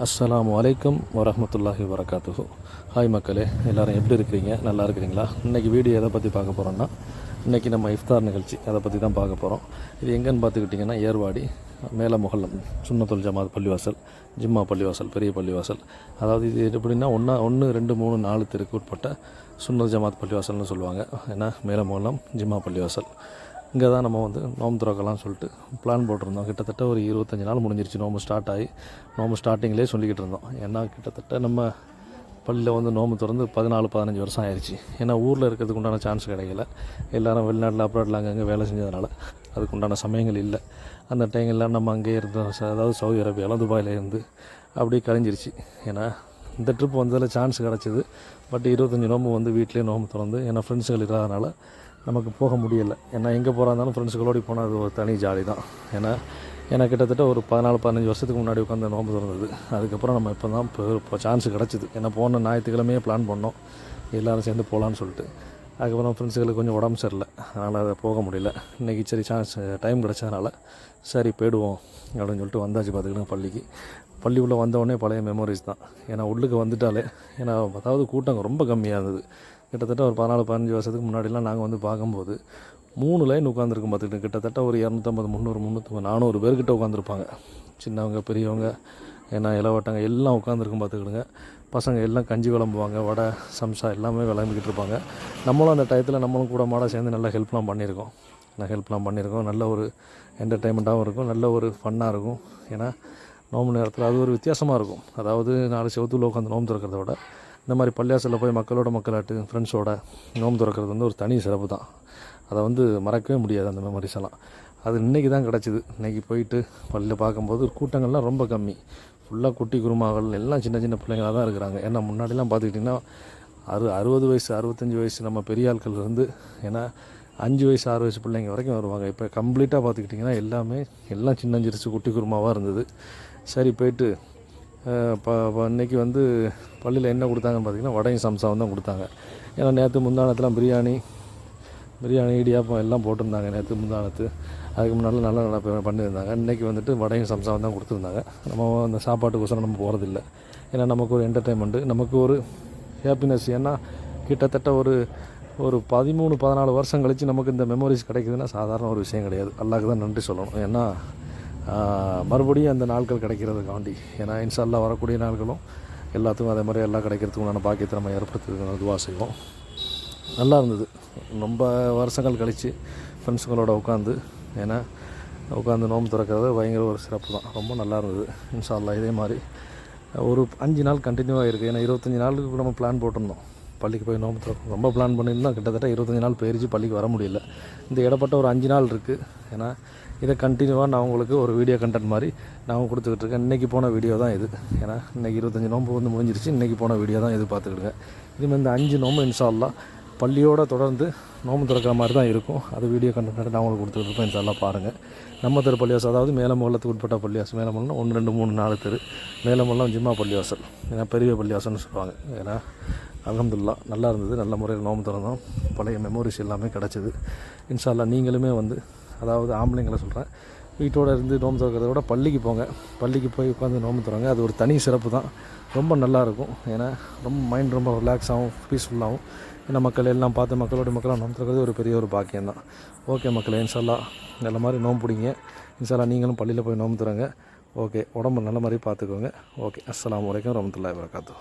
அஸ்லாம் வலைக்கம் வரமத்துல்லாஹி வரகாத்துஹு ஹாய் மக்களே எல்லோரும் எப்படி இருக்கிறீங்க? நல்லா இருக்கிறீங்களா? இன்றைக்கி வீடியோ எதை பற்றி பார்க்க போகிறோன்னா இன்றைக்கி நம்ம இஃப்தார் நிகழ்ச்சி அதை பற்றி தான் பார்க்க போகிறோம் இது எங்கேன்னு பார்த்துக்கிட்டிங்கன்னா ஏர்வாடி மேல முகல்லம் சுண்ணத்துல் ஜமாத் பள்ளிவாசல் ஜிம்மா பள்ளிவாசல் பெரிய பள்ளிவாசல். அதாவது இது எப்படின்னா ஒன்றா ஒன்று ரெண்டு மூணு நாலு தெருக்கு உட்பட்ட சுண்ணத் ஜமாத் பள்ளிவாசல்னு சொல்லுவாங்க. ஏன்னா மேல முகல்லம் ஜிம்மா பள்ளிவாசல். இங்கே தான் நம்ம வந்து நோம்பு திறக்கலாம் சொல்லிட்டு பிளான் போட்டிருந்தோம். கிட்டத்தட்ட ஒரு இருபத்தஞ்சி நாள் முடிஞ்சிருச்சு. நோம்பு ஸ்டார்ட் ஆகி நோம்பு ஸ்டார்டிங்லேயே சொல்லிக்கிட்டு இருந்தோம். ஏன்னா கிட்டத்தட்ட நம்ம பள்ளியில் வந்து நோம்பு திறந்து பதினாலு பதினஞ்சு வருஷம் ஆயிடுச்சு ஏன்னா ஊரில் இருக்கிறதுக்கு உண்டான சான்ஸ் கிடைக்கல. எல்லாரும் வெளிநாட்டில் அப்ராட்டில் அங்கங்கே வேலை செஞ்சதுனால அதுக்கு உண்டான சமயங்கள் இல்லை. அந்த டைங்கெல்லாம் நம்ம அங்கேயே இருந்தோம். அதாவது சவுதி அரேபியாவில் துபாயில் இருந்து அப்படியே கழிஞ்சிருச்சு. ஏன்னா இந்த ட்ரிப் வந்ததில் சான்ஸ் கிடச்சிது. பட் இருபத்தஞ்சி நோம்பு வந்து வீட்டிலே நோம்பு திறந்து ஏன்னா ஃப்ரெண்ட்ஸுகள் இல்லாதனால நமக்கு போக முடியல. ஏன்னா எங்கே போகிறா இருந்தாலும் ஃப்ரெண்ட்ஸுகளோடு போனால் அது ஒரு தனி ஜாலி தான். ஏன்னா ஏன்னா கிட்டத்தட்ட ஒரு பதினாலு பதினஞ்சு வருஷத்துக்கு முன்னாடி உட்காந்து நோம்பு திறந்தது. அதுக்கப்புறம் நம்ம இப்போ தான் இப்போ இப்போ சான்ஸ் கிடச்சிது. ஏன்னா போன ஞாயிற்றுக்கிழமையே பிளான் பண்ணோம். எல்லோரும் சேர்ந்து போகலான்னு சொல்லிட்டு. அதுக்கப்புறம் ஃப்ரெண்ட்ஸுகளுக்கு கொஞ்சம் உடம்பு சரியில்லை. அதனால் அதை போக முடியல. இன்றைக்கி சரி சான்ஸ் டைம் கிடச்சதுனால சரி போயிடுவோம் அப்படின்னு சொல்லிட்டு வந்தாச்சு பார்த்துக்கிட்டு பள்ளிக்கு. பள்ளி உள்ளே வந்தோடனே பழைய மெமரிஸ் தான். ஏன்னா உள்ளுக்கு வந்துட்டாலே ஏன்னா அதாவது கூட்டம் ரொம்ப கம்மியாக இருந்தது. கிட்டத்தட்ட ஒரு பதினாலு பதினஞ்சு வருஷத்துக்கு முன்னாடிலாம் நாங்கள் வந்து பார்க்கும்போது மூணு லைன் உட்காந்துருக்கும் பார்த்துக்கிட்டு கிட்டத்தட்ட ஒரு இரநூத்தம்பது முந்நூறு முந்நூற்றி நானூறு பேர்கிட்ட உட்காந்துருப்பாங்க சின்னவங்க பெரியவங்க ஏன்னா இளவட்டங்க எல்லாம் உட்காந்துருக்கும் பார்த்துக்கிடுங்க. பசங்க எல்லாம் கஞ்சி விளம்புவாங்க வடை சம்சா எல்லாமே விளம்பிக்கிட்டு இருப்பாங்க. நம்மளும் அந்த டயத்தில் நம்மளும் கூட மாட சேர்ந்து நல்லா ஹெல்ப்லாம் பண்ணியிருக்கோம். நான் ஹெல்ப்லாம் பண்ணியிருக்கோம். நல்ல ஒரு என்டர்டெயின்மெண்ட்டாகவும் இருக்கும். நல்ல ஒரு ஃபன்னாக இருக்கும். ஏன்னா நோம்பு நேரத்தில் அது ஒரு வித்தியாசமாக இருக்கும். அதாவது நாலு செவத்துள்ள உட்காந்து நோம்பு திறக்கிறத விட இந்த மாதிரி பள்ளியாசலில் போய் மக்களோட மக்களாட்டு ஃப்ரெண்ட்ஸோட நோம்பு திறக்கிறது வந்து ஒரு தனி சிறப்பு தான். அதை வந்து மறக்கவே முடியாது அந்த மெமரிஸ் எல்லாம். அது இன்றைக்கி தான் கிடச்சிது. இன்றைக்கி போயிட்டு பள்ளியில் பார்க்கும்போது கூட்டங்கள்லாம் ரொம்ப கம்மி. ஃபுல்லாக குட்டி குருமாகள் எல்லாம் சின்ன சின்ன பிள்ளைங்களாக தான் இருக்கிறாங்க. ஏன்னா முன்னாடிலாம் பார்த்துக்கிட்டிங்கன்னா அறு அறுபது வயசு அறுபத்தஞ்சி வயசு நம்ம பெரிய ஆட்கள் இருந்து ஏன்னா அஞ்சு வயசு ஆறு வயசு பிள்ளைங்க வரைக்கும் வருவாங்க. இப்போ கம்ப்ளீட்டாக பார்த்துக்கிட்டிங்கன்னா எல்லாமே எல்லாம் சின்னஞ்சிரிச்சு குட்டி குருமாவாக இருந்தது. சரி போயிட்டு இப்போ இன்றைக்கி வந்து பள்ளியில் என்ன கொடுத்தாங்கன்னு பார்த்தீங்கன்னா வடையும் சம்சாவும் தான் கொடுத்தாங்க. ஏன்னா நேற்று முந்தானத்துலாம் பிரியாணி பிரியாணி இடியாப்பம் எல்லாம் போட்டிருந்தாங்க நேற்று முந்தானத்து. அதுக்கு முன்னால் நல்லா நல்லா பண்ணியிருந்தாங்க. இன்றைக்கி வந்துட்டு வடையும் சம்சாவும் தான் கொடுத்துருந்தாங்க. நம்ம அந்த சாப்பாட்டுக்கோசரம் நம்ம போகிறதில்ல ஏன்னா நமக்கு ஒரு என்டர்டைன்மெண்ட்டு நமக்கு ஒரு ஹாப்பினஸ் ஏன்னா கிட்டத்தட்ட ஒரு ஒரு பதிமூணு பதினாலு வருஷம் கழித்து நமக்கு இந்த மெமரிஸ் கிடைக்குதுன்னா சாதாரண ஒரு விஷயம் கிடையாது. அல்லாக்கு தான் நன்றி சொல்லணும். ஏன்னா மறுபடியும் அந்த நாட்கள் கிடைக்கிறதுக்காண்டி ஏன்னா இன்ஷால்லா வரக்கூடிய நாட்களும் எல்லாத்துக்கும் அதே மாதிரி எல்லாம் கிடைக்கிறதுக்கு உண்டான பாக்கியத்தை நம்ம ஏற்படுத்துறதுக்கு துவா செய்வோம். நல்லா இருந்தது. ரொம்ப வருஷங்கள் கழித்து ஃப்ரெண்ட்ஸுங்களோட உட்காந்து ஏன்னா உட்காந்து நோம்பு திறக்கிறது பயங்கர ஒரு சிறப்பு தான். ரொம்ப நல்லா இருந்தது. இன்ஷால்லா இதே மாதிரி ஒரு அஞ்சு நாள் கண்டினியூவாக இருக்குது ஏன்னா இருபத்தஞ்சி நாளுக்கு நம்ம பிளான் போட்டிருந்தோம். பள்ளிக்கு போய் நோம்பு திறக்கும் ரொம்ப பிளான் பண்ணியிருந்தோம் கிட்டத்தட்ட இருபத்தஞ்சி நாள் போயிருச்சு பள்ளிக்கு வர முடியல. இந்த இடப்பட்ட ஒரு அஞ்சு நாள் இருக்குது ஏன்னா இதை கண்டினியூவாக நான் உங்களுக்கு ஒரு வீடியோ கண்டென்ட் மாதிரி நான் கொடுத்துக்கிட்டு இருக்கேன். இன்றைக்கி போன வீடியோ தான் இது. ஏன்னா இன்றைக்கி இருபத்தஞ்சி நோம்பு வந்து முடிஞ்சிருச்சு. இன்றைக்கி போன வீடியோ தான் இது பார்த்துக்கிடுங்க. இதுமாதிரி இந்த அஞ்சு நோம்பு இன்ஷால்லாம் பள்ளியோடு தொடர்ந்து நோம்பு திறக்கிற மாதிரி தான் இருக்கும். அது வீடியோ கண்டென்ட் நான் உங்களுக்கு கொடுத்துட்டு இருப்பேன். பாருங்கள் நம்ம தெரு பள்ளிவாசல் அதாவது மேலமங்கலத்துக்கு உட்பட்ட பள்ளிவாசல். மேலமங்கலம் ஒன்று ரெண்டு மூணு நாலு தெரு. மேலமங்கலம் ஜிம்மா பள்ளிவாசல். ஏன்னா பெரிய பள்ளிவாசல்னு சொல்லுவாங்க. ஏன்னா அலமதுல்லா நல்லா இருந்தது. நல்ல முறையில் நோம்பு திறந்தோம். பழைய மெமோரிஸ் எல்லாமே கிடச்சிது. இன்ஷால்லா நீங்களுமே வந்து அதாவது ஆம்பளைங்களை சொல்கிறேன் வீட்டோட இருந்து நோம்பு திறக்கிறத விட பள்ளிக்கு போங்க. பள்ளிக்கு போய் உட்காந்து நோம்பு திறங்க. அது ஒரு தனி சிறப்பு தான். ரொம்ப நல்லா இருக்கும். ஏன்னா ரொம்ப மைண்ட் ரொம்ப ரிலாக்ஸாகவும் பீஸ்ஃபுல்லாகவும் ஏன்னா மக்கள் எல்லாம் பார்த்து மக்களோட மக்களாக நோம்பு திறக்கிறது ஒரு பெரிய ஒரு பாக்கியம் தான். ஓகே மக்களே இன்ஷால்லா நல்ல மாதிரி நோம்பு பிடிங்க. இன்ஷால்லா நீங்களும் பள்ளியில் போய் நோம்பு திறங்க. ஓகே உடம்பு நல்ல மாதிரி பார்த்துக்கோங்க. ஓகே அஸ்லாம் வரைக்கும் வரமத்துல்லாஹி வரகாத்து